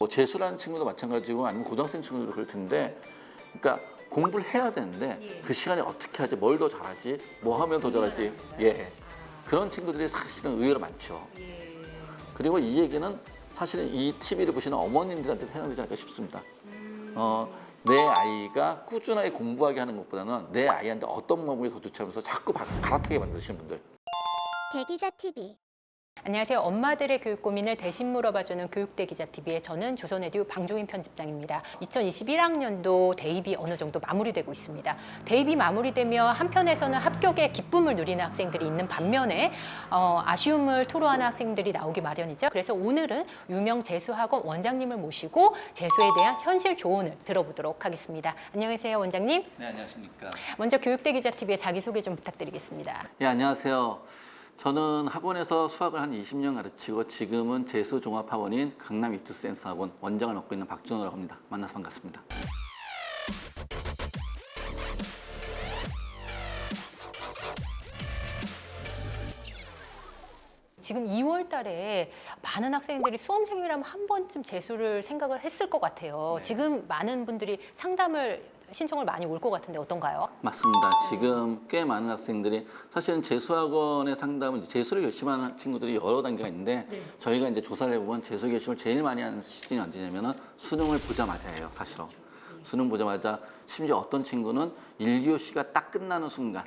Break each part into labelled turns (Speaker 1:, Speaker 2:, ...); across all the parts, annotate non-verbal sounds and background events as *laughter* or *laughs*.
Speaker 1: 뭐 재수라는 친구도 마찬가지고 아니면 고등학생 친구도 그럴 텐데 그러니까 공부를 해야 되는데
Speaker 2: 예.
Speaker 1: 그 시간에 어떻게 하지? 뭘 더 잘하지? 뭐 하면 더 잘하지? 예. 그런 친구들이 사실은 의외로 많죠.
Speaker 2: 예.
Speaker 1: 그리고 이 얘기는 사실은 이 TV를 보시는 어머님들한테 해당되지 않을까 싶습니다. 어, 내 아이가 꾸준하게 공부하게 하는 것보다는 내 아이한테 어떤 방법이 더 좋지 하면서 자꾸 바- 갈아타게 만드시는 분들.
Speaker 3: 대기자 TV
Speaker 2: 안녕하세요. 엄마들의 교육 고민을 대신 물어봐주는 교육대 기자 TV의 저는 조선에듀 방종인 편집장입니다. 2021학년도 대입이 어느 정도 마무리되고 있습니다. 대입이 마무리되며 한편에서는 합격의 기쁨을 누리는 학생들이 있는 반면에 어, 아쉬움을 토로하는 학생들이 나오기 마련이죠. 그래서 오늘은 유명 재수학원 원장님을 모시고 재수에 대한 현실 조언을 들어보도록 하겠습니다. 안녕하세요, 원장님.
Speaker 1: 네 안녕하십니까
Speaker 2: 먼저 교육대 기자 TV의 자기 소개 좀 부탁드리겠습니다.
Speaker 1: 예, 안녕하세요. 저는 학원에서 수학을 한 20년 가르치고 지금은 재수 종합학원인 강남 이투센스학원 원장을 맡고 있는 박준호라고 합니다. 만나서 반갑습니다.
Speaker 2: 지금 2월 달에 많은 학생들이 수험생이라면 한 번쯤 재수를 생각을 했을 것 같아요.
Speaker 1: 네.
Speaker 2: 지금 많은 분들이 상담을 신청을 많이 올 것 같은데 어떤가요?
Speaker 1: 맞습니다. 지금 꽤 많은 학생들이 사실은 재수학원의 상담은 이제 재수를 결심하는 친구들이 여러 단계가 있는데 저희가 이제 조사를 해보면 재수 결심을 제일 많이 하는 시즌이 언제냐면은 수능을 보자마자예요, 사실은. 수능 보자마자 심지어 어떤 친구는 1교시가 딱 끝나는 순간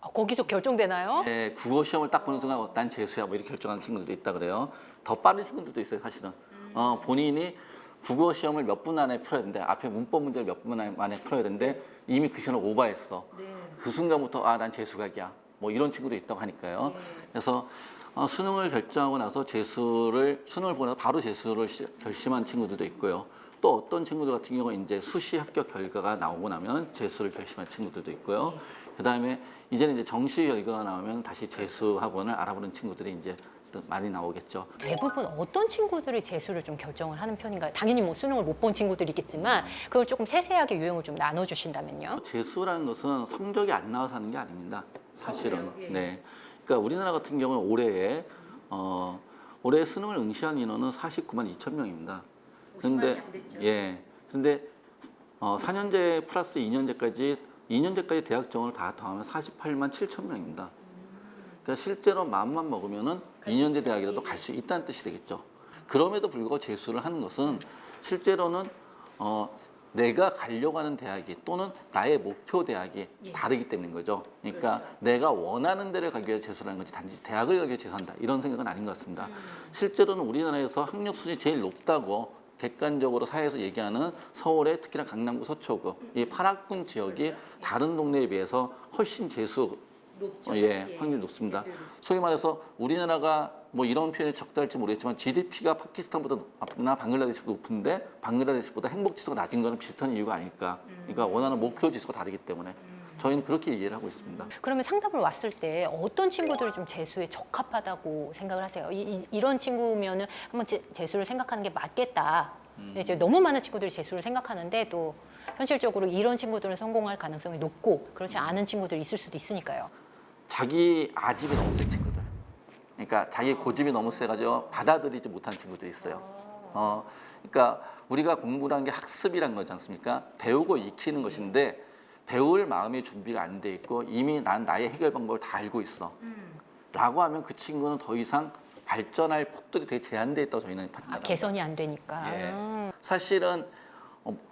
Speaker 2: 아, 거기서 결정되나요?
Speaker 1: 예, 국어 시험을 딱 보는 순간 어, 난 재수야 뭐 이렇게 결정하는 친구들도 있다 그래요. 더 빠른 친구들도 있어요, 사실은. 어, 본인이 국어 시험을 몇 분 안에 풀어야 되는데 앞에 문법 문제를 몇 분 안에 풀어야 되는데 이미 그 시간을 오버했어. 그 순간부터 아 난 재수각이야. 뭐 이런 친구도 있다고 하니까요. 그래서 어, 수능을 결정하고 나서 재수를 수능을 보고 나서 바로 재수를 시- 결심한 친구들도 있고요. 또 어떤 친구들 같은 경우는 이제 수시 합격 결과가 나오고 나면 재수를 결심한 친구들도 있고요. 그다음에 이제는 이제 정시 결과가 나오면 다시 재수 학원을 알아보는 친구들이 이제 또 많이 나오겠죠.
Speaker 2: 대부분 어떤 친구들이 재수를 좀 결정을 하는 편인가요? 당연히 뭐 수능을 못 본 친구들이 있겠지만 그걸 조금 세세하게 유형을 좀 나눠주신다면요.
Speaker 1: 재수라는 것은 성적이 안 나와서 하는 게 아닙니다. 사실은. 네. 그러니까 우리나라 같은 경우는 올해에 어, 올해 수능을 응시한 인원은 49만 2천 명입니다. 근데 예. 근데 어, 4년제 플러스 2년제까지 2년제까지 대학 정원을 다 더하면 48만 7천 명입니다. 그러니까 실제로 마음만 먹으면은 2년제 대학이라도 갈 수 있다는 뜻이 되겠죠. 그럼에도 불구하고 재수를 하는 것은 실제로는 어, 내가 가려고 하는 대학이 또는 나의 목표 대학이 다르기 때문인 거죠. 그러니까 내가 원하는 데를 가기 위해 재수를 하는 거지 단지 대학을 가기 위해 재수한다. 이런 생각은 아닌 것 같습니다. 실제로는 우리나라에서 학력 수준이 제일 높다고 객관적으로 사회에서 얘기하는 서울의 특히나 강남구 서초구 이 파락군 지역이 다른 동네에 비해서 훨씬 재수 어, 예, 확률이 높습니다. 소위 말해서 우리나라가 뭐 이런 표현이 적절할지 모르겠지만 GDP가 파키스탄보다나 방글라데시보다 높은데 방글라데시보다 행복 지수가 낮은 거는 비슷한 이유가 아닐까. 그러니까 원하는 목표 지수가 다르게 때문에 저희는 그렇게 이해를 하고 있습니다.
Speaker 2: 그러면 상담을 왔을 때 어떤 친구들이 좀 재수에 적합하다고 생각을 하세요? 이, 런 친구면은 한번 재, 재수를 생각하는 게 맞겠다. 근데 이제 너무 많은 친구들이 재수를 생각하는데 또 현실적으로 이런 친구들은 성공할 가능성이 높고 그렇지 않은 친구들이 있을 수도 있으니까요.
Speaker 1: 자기 아집이 너무 센 친구들. 그러니까 자기 고집이 너무 세가지고 받아들이지 못하는 친구들이 있어요. 어, 그러니까 우리가 공부라는 게 학습이란 거지 않습니까? 배우고 익히는 것인데 배울 마음의 준비가 안 돼 있고 이미 난 나의 해결 방법을 다 알고 있어. 라고 하면 그 친구는 더 이상 발전할 폭들이 되게 제한돼 있다고 저희는
Speaker 2: 아,
Speaker 1: 판단합니다.
Speaker 2: 개선이 안 되니까.
Speaker 1: 예.
Speaker 2: 음.
Speaker 1: 사실은 어,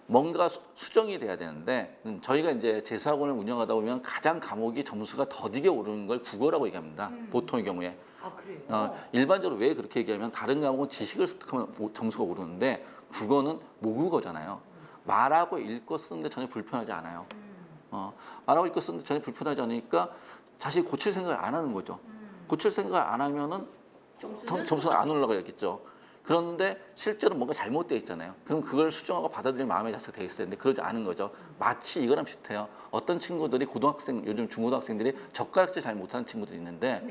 Speaker 1: 뭔가 수- 수정이 돼야 되는데 음, 저희가 이제 재수학원을 운영하다 보면 가장 과목이 점수가 더디게 오르는 걸 국어라고 얘기합니다. 보통의 경우에.
Speaker 2: 아 그래요?
Speaker 1: 어, 일반적으로 왜 그렇게 얘기하면 다른 과목은 지식을 습득하면 오- 점수가 오르는데 국어는 모국어잖아요. 말하고 읽고 쓰는데 전혀 불편하지 않아요. 어, 말하고 읽고 쓰는데 전혀 불편하지 않으니까 자신이 고칠 생각을 안 하는 거죠. 고칠 생각을 안 하면은 점, 점수가 안 올라가야겠죠. 그런데 실제로 뭔가 잘못되어 있잖아요. 그럼 그걸 수정하고 받아들일 마음의 자세가 돼 있어야 되는데 그러지 않은 거죠. 마치 이거랑 비슷해요. 어떤 친구들이 고등학생, 요즘 중고등학생들이 젓가락질 잘 못하는 친구들이 있는데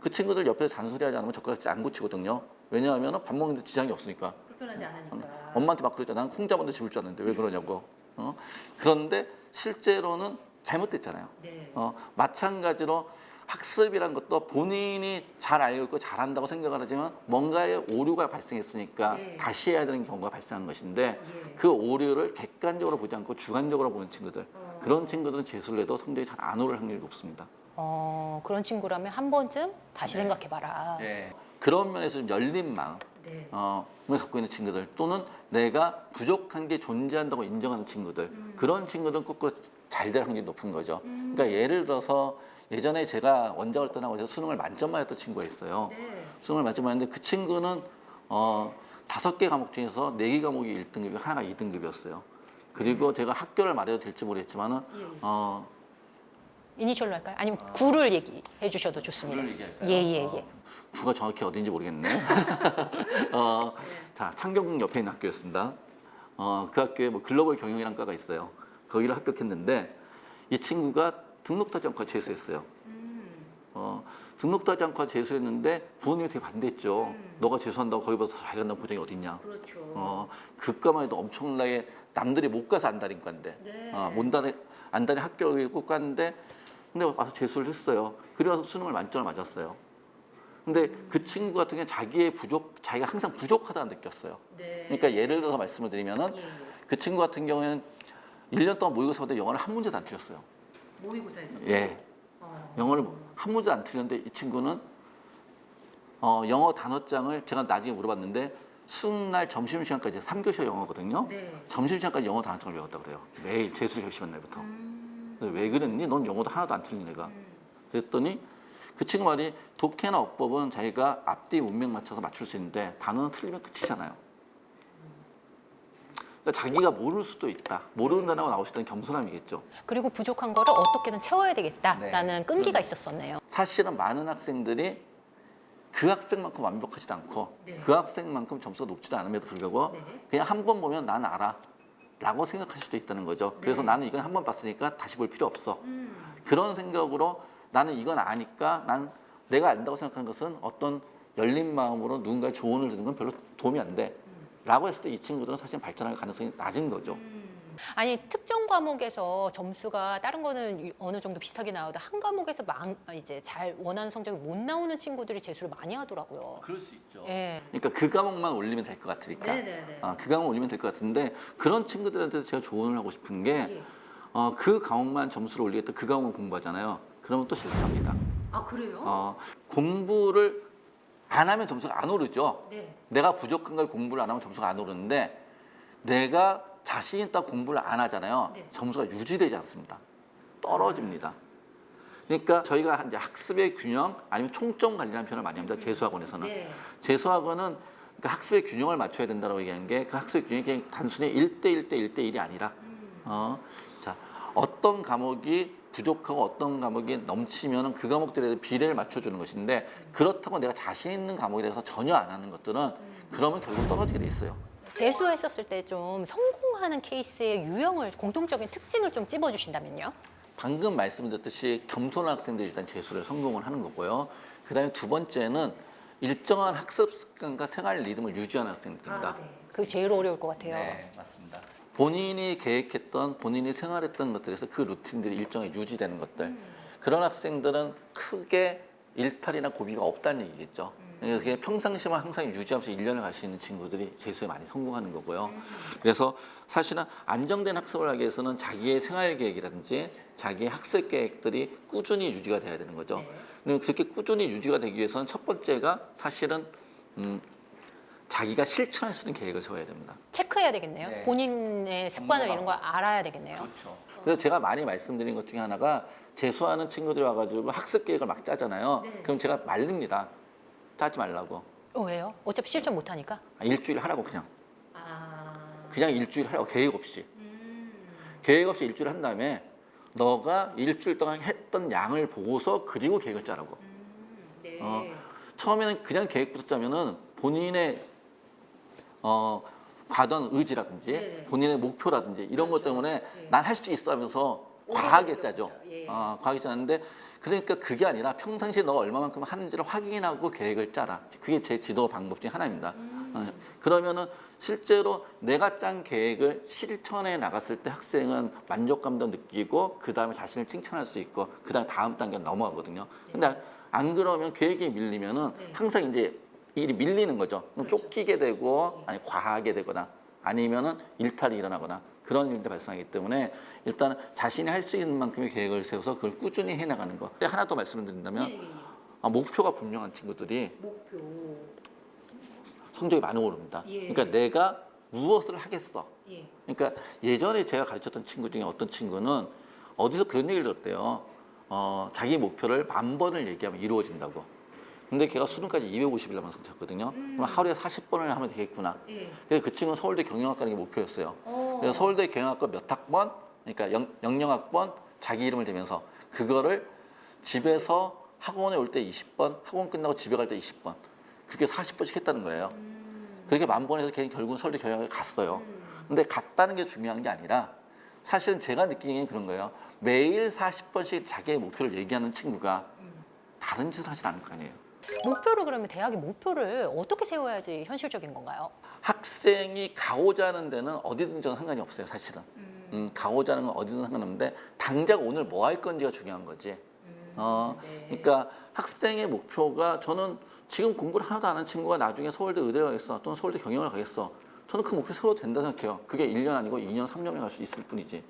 Speaker 1: 그 친구들 옆에서 잔소리하지 않으면 젓가락질 안 고치거든요. 왜냐하면 밥 먹는데 지장이 없으니까.
Speaker 2: 불편하지 않으니까.
Speaker 1: 엄마한테 막 그랬잖아. 난 콩자반도 집을 줄 알았는데 왜 그러냐고. 어? 그런데 실제로는 잘못됐잖아요.
Speaker 2: 네.
Speaker 1: 어, 마찬가지로 학습이란 것도 본인이 잘 알고 있고 잘한다고 생각을 하지만 뭔가의 오류가 발생했으니까
Speaker 2: 네.
Speaker 1: 다시 해야 되는 경우가 발생한 것인데
Speaker 2: 예.
Speaker 1: 그 오류를 객관적으로 보지 않고 주관적으로 보는 친구들
Speaker 2: 어.
Speaker 1: 그런 친구들은 재수를 해도 성적이 잘 안 오를 확률이 높습니다.
Speaker 2: 어, 그런 친구라면 한 번쯤 다시
Speaker 1: 네.
Speaker 2: 생각해봐라.
Speaker 1: 예. 그런 면에서 좀 열린 마음
Speaker 2: 네.
Speaker 1: 어, 을 갖고 있는 친구들 또는 내가 부족한 게 존재한다고 인정하는 친구들 그런 친구들은 거꾸로 잘될 확률이 높은 거죠. 그러니까 예를 들어서 예전에 제가 원작을 떠나고 해서 수능을 만점 맞았던 친구가 있어요.
Speaker 2: 네.
Speaker 1: 수능을 만점 맞았는데 그 친구는 어, 다섯 개 과목 중에서 네 개 과목이 1등급이고 하나가 2등급이었어요. 그리고 제가 학교를 말해도 될지 모르겠지만은
Speaker 2: 예, 예.
Speaker 1: 어,
Speaker 2: 이니셜로 할까요? 아니면 구를 얘기해 주셔도 좋습니다.
Speaker 1: 구를 얘기할까요?
Speaker 2: 예, 예,
Speaker 1: 어,
Speaker 2: 예.
Speaker 1: 구가 정확히 어딘지 모르겠네. *laughs* 어, 자, 창경궁 옆에 있는 학교였습니다. 어, 그 학교에 뭐 글로벌 경영이라는 과가 있어요. 거기를 합격했는데 이 친구가 등록도 하지 않고 재수했어요. 어, 등록도 하지 않고 재수했는데 부모님이 되게 반대했죠. 너가 재수한다고 거기보다 더 잘 간다는 보장이 어딨냐.
Speaker 2: 그렇죠.
Speaker 1: 어, 그 과만 해도 엄청나게 남들이 못 가서 안다는 과인데
Speaker 2: 네.
Speaker 1: 어, 안다니 학교에 꼭 갔는데 근데 와서 재수를 했어요. 그래서 수능을 만점을 맞았어요. 근데 그 친구 같은 경우는 자기의 부족, 자기가 항상 부족하다는 느꼈어요.
Speaker 2: 네.
Speaker 1: 그러니까 예를 들어서 말씀을 드리면은
Speaker 2: 예, 예.
Speaker 1: 그 친구 같은 경우에는 1년 동안 모의고사 때 영어를 한 문제도 안 틀렸어요.
Speaker 2: 모의고사에서.
Speaker 1: 예.
Speaker 2: 어.
Speaker 1: 영어를 한 문제도 안 틀렸는데 이 친구는 어, 영어 단어장을 제가 나중에 물어봤는데 수능 날 점심 시간까지 3교시 영어거든요.
Speaker 2: 네.
Speaker 1: 점심 시간까지 영어 단어장을 외웠다 그래요. 매일 재수 결심한 날부터.
Speaker 2: 음.
Speaker 1: 왜 그랬니? 넌 영어도 하나도 안 틀린 애가. 그랬더니 그 친구 말이 독해나 어법은 자기가 앞뒤 문맥 맞춰서 맞출 수 있는데 단어는 틀리면 끝이잖아요. 그러니까 자기가 모를 수도 있다. 모르는 단어가 나올 수 있다는 겸손함이겠죠.
Speaker 2: 그리고 부족한 거를 어떻게든 채워야 되겠다라는
Speaker 1: 네.
Speaker 2: 끈기가. 있었었네요.
Speaker 1: 사실은 많은 학생들이 그 학생만큼 완벽하지도 않고
Speaker 2: 네.
Speaker 1: 그 학생만큼 점수가 높지도 않음에도 불구하고
Speaker 2: 네.
Speaker 1: 그냥 한 번 보면 난 알아 라고 생각할 수도 있다는 거죠. 그래서
Speaker 2: 네.
Speaker 1: 나는 이건 한 번 봤으니까 다시 볼 필요 없어.
Speaker 2: 음.
Speaker 1: 그런 생각으로 나는 이건 아니까 난 내가 안다고 생각하는 것은 어떤 열린 마음으로 누군가의 조언을 듣는 건 별로 도움이 안 돼. 라고 했을 때 이 친구들은 사실 발전할 가능성이 낮은 거죠.
Speaker 2: 아니 특정 과목에서 점수가 다른 거는 유- 어느 정도 비슷하게 나와도 한 과목에서 망, 이제 잘 원하는 성적이 못 나오는 친구들이 재수를 많이 하더라고요.
Speaker 1: 그럴 수 있죠.
Speaker 2: 예.
Speaker 1: 그러니까 그 과목만 올리면 될 것 같으니까.
Speaker 2: 네네네.
Speaker 1: 아, 그 과목 올리면 될 것 같은데 그런 친구들한테 제가 조언을 하고 싶은 게
Speaker 2: 예.
Speaker 1: 어, 그 과목만 점수를 올리겠다 그 과목 공부하잖아요. 그러면 또 실패합니다.
Speaker 2: 아 그래요?
Speaker 1: 어, 공부를 안 하면 점수가 안 오르죠.
Speaker 2: 네.
Speaker 1: 내가 부족한 걸 공부를 안 하면 점수가 안 오르는데 내가 자신 있다 공부를 안 하잖아요.
Speaker 2: 네.
Speaker 1: 점수가 유지되지 않습니다. 떨어집니다. 그러니까 저희가 이제 학습의 균형 아니면 총점 관리라는 표현을 많이 합니다. 재수학원에서는.
Speaker 2: 네.
Speaker 1: 재수학원은 그 학습의 균형을 맞춰야 된다고 얘기하는 게 그 학습의 균형이 그냥 단순히 1대1 대 1대1이 아니라 어, 자, 어떤 과목이 부족하고 어떤 과목이 넘치면은 그 과목들에 대한 비례를 맞춰주는 것인데 그렇다고 내가 자신 있는 과목에 대해서 전혀 안 하는 것들은 그러면 결국 떨어지게 돼 있어요.
Speaker 2: 재수했었을 때 좀 성공하는 케이스의 유형을 공통적인 특징을 좀 찝어주신다면요?
Speaker 1: 방금 말씀드렸듯이 겸손한 학생들이 일단 재수를 성공을 하는 거고요. 그 다음에 두 번째는 일정한 학습 습관과 생활 리듬을 유지하는 학생들입니다.
Speaker 2: 그게 제일 어려울 것 같아요.
Speaker 1: 네, 맞습니다. 본인이 계획했던 본인이 생활했던 것들에서 그 루틴들이 일정하게 유지되는 것들 그런 학생들은 크게 일탈이나 고비가 없다는 얘기겠죠. 그러니까 그게 평상시만 항상 유지하면서 일년을 갈 수 있는 친구들이 재수에 많이 성공하는 거고요. 그래서 사실은 안정된 학습을 하기 위해서는 자기의 생활 계획이라든지 자기의 학습 계획들이 꾸준히 유지가 돼야 되는 거죠. 근데 그렇게 꾸준히 유지가 되기 위해서는 첫 번째가 사실은 음, 자기가 실천할 수 있는 계획을 세워야 됩니다.
Speaker 2: 체크해야 되겠네요.
Speaker 1: 네.
Speaker 2: 본인의 습관을. 이런 걸 알아야 되겠네요.
Speaker 1: 그렇죠. 그래서 제가 많이 말씀드린 것 중에 하나가 재수하는 친구들이 와가지고 학습 계획을 막 짜잖아요.
Speaker 2: 네.
Speaker 1: 그럼 제가 말립니다. 짜지 말라고.
Speaker 2: 어, 왜요? 어차피 실천 못 하니까.
Speaker 1: 아, 일주일 하라고 그냥.
Speaker 2: 아.
Speaker 1: 그냥 일주일 하라고 계획 없이.
Speaker 2: 음.
Speaker 1: 계획 없이 일주일 한 다음에 너가 일주일 동안 했던 양을 보고서 그리고 계획을 짜라고.
Speaker 2: 네.
Speaker 1: 어. 처음에는 그냥 계획부터 짜면은 본인의 어, 과도한 의지라든지
Speaker 2: 네네.
Speaker 1: 본인의 목표라든지 이런 것
Speaker 2: 그렇죠.
Speaker 1: 때문에
Speaker 2: 네.
Speaker 1: 난 할 수 있어 하면서 과하게 짜죠.
Speaker 2: 예.
Speaker 1: 어, 과하게 짜는데 그러니까 그게 아니라 평상시에 너가 얼마만큼 하는지를 확인하고 계획을 짜라. 그게 제 지도 방법 중에 하나입니다.
Speaker 2: 음.
Speaker 1: 어, 그러면은 실제로 내가 짠 계획을 실천해 나갔을 때 학생은 만족감도 느끼고 그 다음에 자신을 칭찬할 수 있고 그 다음 다음 단계 넘어가거든요. 근데 안 그러면 계획이 밀리면은
Speaker 2: 네.
Speaker 1: 항상 이제 일이 밀리는 거죠. 그럼 쫓기게 되고 아니 과하게 되거나 아니면은 일탈이 일어나거나 그런 일들이 발생하기 때문에 일단 자신이 할 수 있는 만큼의 계획을 세워서 그걸 꾸준히 해나가는 거. 근데 하나 더 말씀을 드린다면 아, 목표가 분명한 친구들이
Speaker 2: 목표.
Speaker 1: 성적이 많이 오릅니다.
Speaker 2: 예.
Speaker 1: 그러니까 내가 무엇을 하겠어.
Speaker 2: 예.
Speaker 1: 그러니까 예전에 제가 가르쳤던 친구 중에 어떤 친구는 어디서 그런 얘기를 들었대요. 어, 자기 목표를 만 번을 얘기하면 이루어진다고. 근데 걔가 수능까지 250일만 선택했거든요. 그럼 하루에 40번을 하면 되겠구나.
Speaker 2: 예.
Speaker 1: 그래서 그 친구는 서울대 경영학 가는 게 목표였어요.
Speaker 2: 어.
Speaker 1: 그래서 서울대 경영학과 몇 학번, 그러니까 영, 영영학번 자기 이름을 대면서 그거를 집에서 학원에 올 때 20번, 학원 끝나고 집에 갈 때 20번. 그렇게 40번씩 했다는 거예요. 그렇게 만 번에서 걔는 결국은 서울대 경영학을 갔어요. 근데 갔다는 게 중요한 게 아니라 사실은 제가 느끼기엔 그런 거예요. 매일 40번씩 자기의 목표를 얘기하는 친구가 다른 짓을 하진 않을 거 아니에요.
Speaker 2: 목표를 그러면 대학의 목표를 어떻게 세워야지 현실적인 건가요?
Speaker 1: 학생이 가고자 하는 데는 어디든 저는 상관이 없어요, 사실은. 음, 가고자 하는 건 어디든 상관없는데 당장 오늘 뭐 할 건지가 중요한 거지. 어,
Speaker 2: 네.
Speaker 1: 그러니까 학생의 목표가 저는 지금 공부를 하나도 안 한 친구가 나중에 서울대 의대를 가겠어 또는 서울대 경영을 가겠어. 저는 그 목표 세워도 된다 생각해요. 그게 1년 아니고 2년, 3년에 갈 수 있을 뿐이지.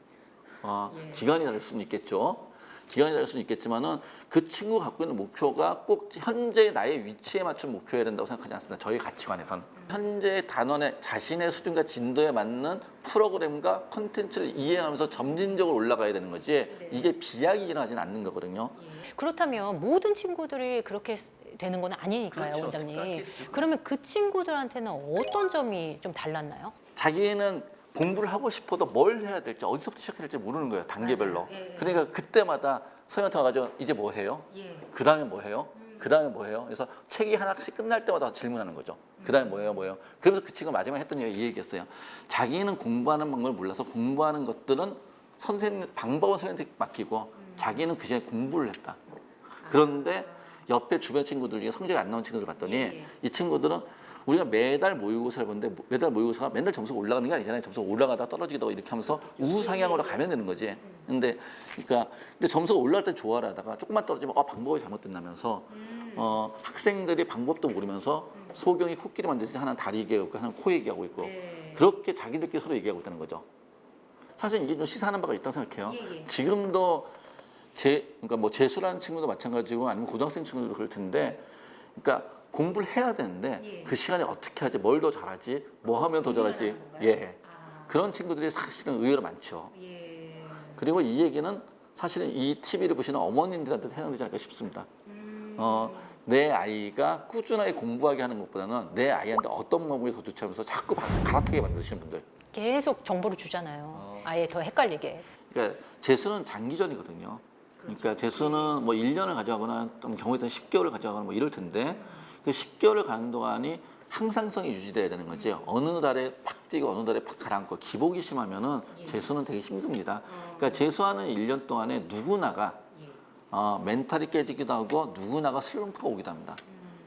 Speaker 1: 어,
Speaker 2: 예.
Speaker 1: 기간이 다를 수는 있겠죠. 기간이 다를 수는 있겠지만은 그 친구 갖고 있는 목표가 꼭 현재 나의 위치에 맞춘 목표여야 된다고 생각하지 않습니다. 저희 가치관에선 현재 단원의 자신의 수준과 진도에 맞는 프로그램과 컨텐츠를 이해하면서 점진적으로 올라가야 되는 거지
Speaker 2: 네.
Speaker 1: 이게 비약이 일어나지는 않는 거거든요.
Speaker 2: 그렇다면 모든 친구들이 그렇게 되는 건 아니니까요,
Speaker 1: 그렇죠.
Speaker 2: 원장님.
Speaker 1: 특별 케이스죠.
Speaker 2: 그러면 그 친구들한테는 어떤 점이 좀 달랐나요?
Speaker 1: 자기는 공부를 하고 싶어도 뭘 해야 될지 어디서부터 시작해야 될지 모르는 거예요 단계별로.
Speaker 2: 맞아요. 예, 예.
Speaker 1: 그러니까 그때마다 선생님한테 와가지고 이제 뭐 해요?
Speaker 2: 예.
Speaker 1: 그 다음에 뭐 해요? 그 다음에 뭐 해요? 그래서 책이 하나씩 끝날 때마다 질문하는 거죠. 그 다음에 뭐예요? 뭐예요? 그러면서 그 친구가 마지막에 했던 얘기 이 얘기했어요. 자기는 공부하는 방법을 몰라서 공부하는 것들은 선생님, 방법은 선생님한테 맡기고 자기는 그 시간에 공부를 했다. 그런데 옆에 주변 친구들 중에 성적이 안 나온 친구들 봤더니
Speaker 2: 예, 예.
Speaker 1: 이 친구들은 우리가 매달 모의고사를 보는데 매달 모의고사가 맨날 점수가 올라가는 게 아니잖아요. 점수가 올라가다 떨어지기도 하고 이렇게 하면서 우상향으로 가면 되는 거지. 근데 그러니까 근데 점수가 올라갈 때 좋아를 하다가 조금만 떨어지면 어 방법이 잘못됐다면서 어 학생들이 방법도 모르면서 소경이 코끼리 만들듯이 하나는 다리 얘기하고 있고 하나는 코 얘기하고 있고
Speaker 2: 네.
Speaker 1: 그렇게 자기들끼리 서로 얘기하고 있다는 거죠. 사실 이게 좀 시사하는 바가 있다고 생각해요.
Speaker 2: 예, 예.
Speaker 1: 지금도 제 그러니까 뭐 재수라는 친구도 마찬가지고 아니면 고등학생 친구들도 그럴 텐데 그러니까 공부를 해야 되는데
Speaker 2: 예.
Speaker 1: 그 시간에 어떻게 하지 뭘 더 잘하지 뭐 하면 더 잘하지? 예
Speaker 2: 아,
Speaker 1: 그런 친구들이 사실은 의외로 많죠
Speaker 2: 예.
Speaker 1: 그리고 이 얘기는 사실은 이 TV를 보시는 어머님들한테 해당되지 않을까 싶습니다
Speaker 2: 음.
Speaker 1: 어, 내 아이가 꾸준하게 공부하게 하는 것보다는 내 아이한테 어떤 방법이 더 좋지 하면서 자꾸 바- 갈아타게 만드시는 분들
Speaker 2: 계속 정보를 주잖아요.
Speaker 1: 어.
Speaker 2: 아예 더 헷갈리게.
Speaker 1: 그러니까 재수는 장기전이거든요. 그러니까 재수는 뭐 1년을 가져가거나 좀 경우에 따라 10개월을 가져가거나 뭐 이럴 텐데 그 10개월을 가는 동안이 항상성이 유지돼야 되는 거지. 어느 달에 팍 뛰고 어느 달에 팍 가라앉고 기복이 심하면은 재수는 되게 힘듭니다. 그러니까 재수하는 1년 동안에 누구나가 어, 멘탈이 깨지기도 하고 누구나가 슬럼프가 오기도 합니다.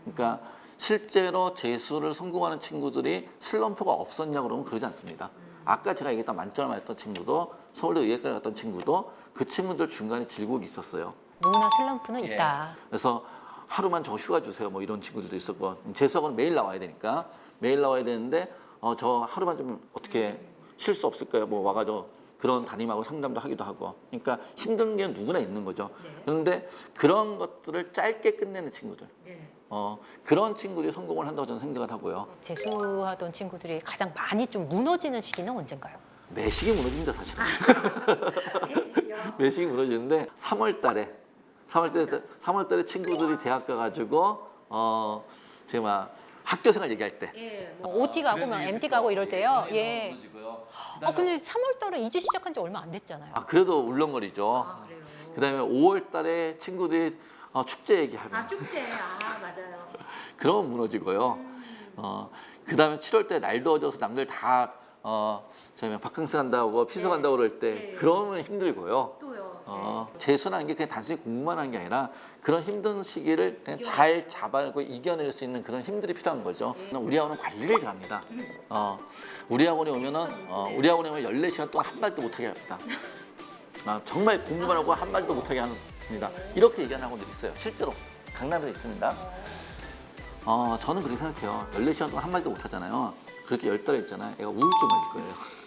Speaker 1: 그러니까 실제로 재수를 성공하는 친구들이 슬럼프가 없었냐 그러면 그러지 않습니다. 아까 제가 얘기했던 만점을 맞았던 친구도 서울대 의예과 갔던 친구도 그 친구들 중간에 질곡이 있었어요.
Speaker 2: 누구나 슬럼프는
Speaker 1: 예.
Speaker 2: 있다.
Speaker 1: 그래서 하루만 저 휴가 주세요. 뭐 이런 친구들도 있었고 재수학은 매일 나와야 되니까 매일 나와야 되는데 어, 저 하루만 좀 어떻게 쉴 수 없을까요? 뭐 와가지고 그런 담임하고 상담도 하기도 하고 그러니까 힘든 게 누구나 있는 거죠. 그런데 그런 것들을 짧게 끝내는 친구들 어, 그런 친구들이 성공을 한다고 저는 생각을 하고요.
Speaker 2: 재수하던 친구들이 가장 많이 좀 무너지는 시기는 언젠가요?
Speaker 1: 매식이 무너집니다, 사실은. *laughs* 매식이 무너지는데 3월 달에 3월 달에 3월 달에 친구들이 대학 가 가지고 어, 제가 막 학교 생활 얘기할
Speaker 2: 때뭐 OT 가고 막 MT 가고 이럴 때요. 예.
Speaker 1: 무너지고요.
Speaker 2: 아 근데 3월 달에 이제 시작한 지 얼마 안 됐잖아요.
Speaker 1: 아, 그래도 울렁거리죠.
Speaker 2: 그래요.
Speaker 1: 그다음에 5월 달에 친구들이 어, 축제 얘기하면
Speaker 2: 아 축제. 아 맞아요. *laughs*
Speaker 1: 그러면 무너지고요. 어, 그다음에 7월 때날 더워져서 남들 다 어, 저희 바캉스 간다고 피서 간다고 그럴 때
Speaker 2: 네.
Speaker 1: 그러면 힘들고요.
Speaker 2: 또요.
Speaker 1: 어, 재수라는 게 그냥 단순히 공부만 하는 게 아니라 그런 힘든 시기를 그냥 잘 잡아내고 이겨낼 수 있는 그런 힘들이 필요한 거죠. 우리 학원은 관리를 잘합니다. 어, 우리 학원에 오면은 어, 우리 학원에 오면 14시간 동안 한마디도 못하게 합니다. 아, 정말 공부만 하고 한마디도 못하게 합니다. 이렇게 얘기하는 학원들이 있어요. 실제로 강남에도 있습니다. 어, 저는 그렇게 생각해요. 14시간 동안 한마디도 못하잖아요. 그렇게 열 달에 있잖아요. 애가 우울증 걸릴 거예요.